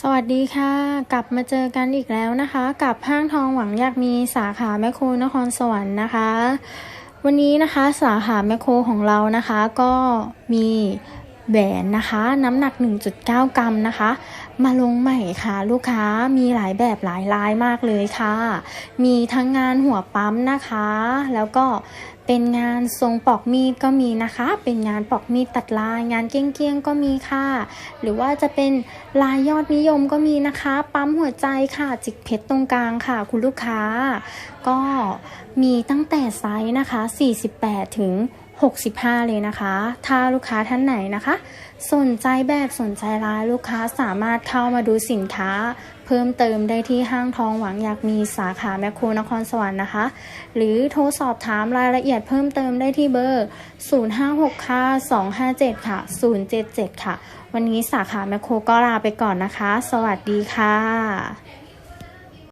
สวัสดีค่ะ กลับมาเจอกันอีกแล้วนะคะ กับห้างทองหวังอยากมีสาขาแมคโครนครสวรรค์นะคะ วันนี้นะคะสาขาแมคโครของเรานะคะก็มีแหวนนะคะ น้ำหนัก 1.9 กรัมนะคะ มาลงใหม่ค่ะ ลูกค้ามีหลายแบบหลายลายมากเลยค่ะ มีทั้งงานหัวปั๊มนะคะ แล้วก็เป็นงานทรงปอกมีดก็มีนะคะ เป็นงานปอกมีดตัดลาย งานเกี้ยงๆก็มีค่ะ หรือว่าจะเป็นลายยอดนิยมก็มีนะคะ ปั๊มหัวใจค่ะ จิกเพชรตรงกลางค่ะ คุณลูกค้า ก็มีตั้งแต่ไซส์นะคะ 48ถึง 65 เลยนะคะ ถ้าลูกค้าท่านไหนนะคะ สนใจแบบสนใจลายลูกค้าสามารถเข้ามาดูสินค้า เพิ่มเติมได้ที่ห้างทองหวังอยากมีสาขาแมคโครนครสวรรค์นะคะ หรือโทรสอบถามรายละเอียดเพิ่มเติมได้ที่เบอร์ 056ค่ะ257 ค่ะ 077 ค่ะ วันนี้สาขาแมคโครก็ลาไปก่อนนะคะ สวัสดีค่ะ